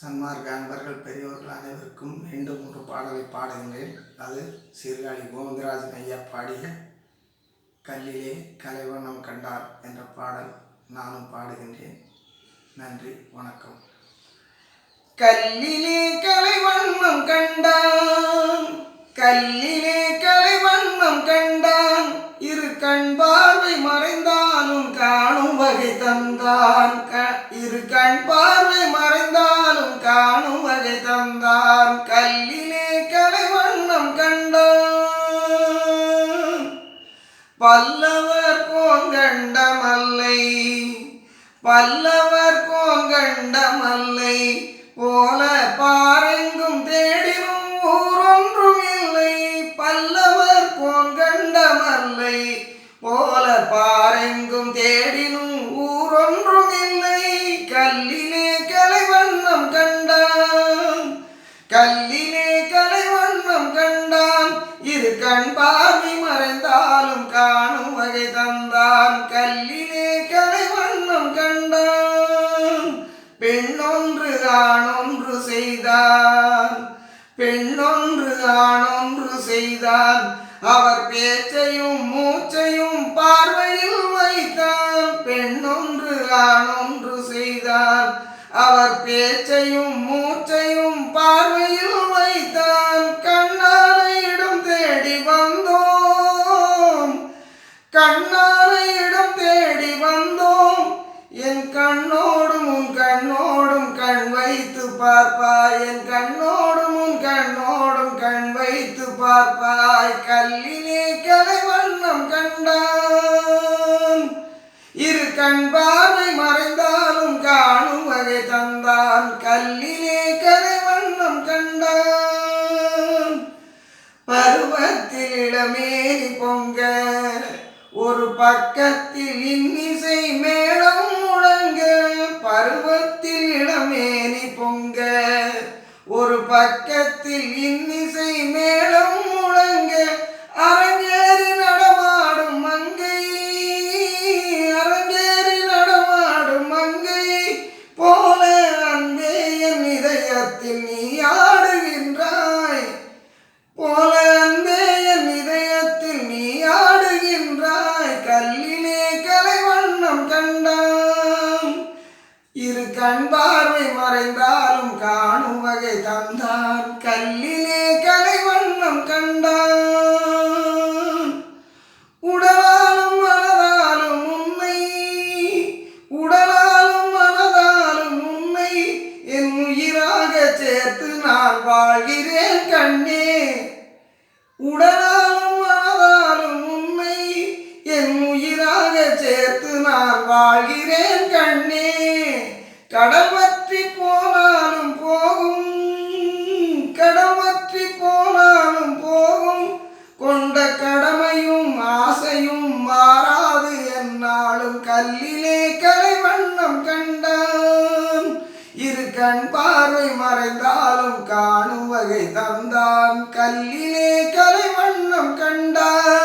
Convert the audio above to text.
சன்மார்க்க அன்பர்கள் பெரியவர்கள் அனைவருக்கும் மீண்டும் ஒரு பாடலை பாடுகின்றேன். அது சீர்காழி கோவிந்தராஜன் ஐயா பாடிய கல்லிலே கலைவண்ணம் கண்டார் என்ற பாடல் நானும் பாடுகின்றேன். நன்றி வணக்கம். கல்லிலே கலைவண்ணம் கண்டான் கல்லிலே கலைவண்ணம் கண்டான் இரு கண் பார்வை மறைந்தான் தந்தான். இரு கண் பார்வை மறைந்தாலும் காணும் வகை தந்தான். கல்லிலே கலை வண்ணம் கண்டான். பல்லவர் கோங்கண்டமல்லை. பல்லவர் கோங்கண்டமல்லை. போல பாரெங்கும் தேடினும் ஊரொன்றும் இல்லை. பல்லவர் கோங்கண்டமல்லை. போல பாரெங்கும் தேடினும் கல்லிலே கலைவண்ணம் கண்டான். இரு கண் பார்வை மறைந்தாலும் காணும் வகை தந்தான். கல்லிலே கலைவண்ணம் கண்டான். பெண்ணொன்று தானொன்று செய்தான். பெண்ணொன்று தானொன்று செய்தான். அவர் பேச்சையும் மூச்சையும் பார்வையில் வைத்தான். பெண்ணொன்று தானொன்று செய்தான். அவர் பேச்சையும் மூச்சையும் கண்ணார இடம் தேடி வந்தோம். என் கண்ணோடும் உன் கண்ணோடும் கண் வைத்து பார்ப்பாய். என் கண்ணோடும் உன் கண்ணோடும் கண் வைத்து பார்ப்பாய். கல்லிலே கலை வண்ணம் கண்டான். இரு கண் பார்வை மறைந்தாலும் காணும் வகை தந்தான். கல்லிலே கலை வண்ணம் கண்டான். பருவத்தில் இளமேனி பொங்க ஒரு பக்கத்தில் இன்னிசை மேளம் முழங்க பருவத்தில் இளமேனி பொங்க. ஒரு பக்கத்தில் இன்னிசை மேளம் முழங்க அரங்கேறி நடமாடும் மங்கை. அரங்கேறி நடமாடும் மங்கை போல அன்பே என் இதயத்தில் நீ ஆடுகின்றாய். போல தந்தான் கல்லிலே கலை வண்ணம் கண்டான். உடலாலும் மனதாலும் உண்மை உடலாலும் மனதாலும் உண்மை. என் உயிராக சேர்த்து நான் வாழ்கிறேன் கண்ணே. உடலாலும் மனதாலும் உண்மை என் உயிராக சேர்த்து நான் வாழ்கிறேன் கண்ணே. கடல் கலை வண்ணம் கண்டான் இரு கண் பார்வை மறைந்தாலும் காணும் வகை தந்தான். கல்லிலே கலை வண்ணம் கண்டான்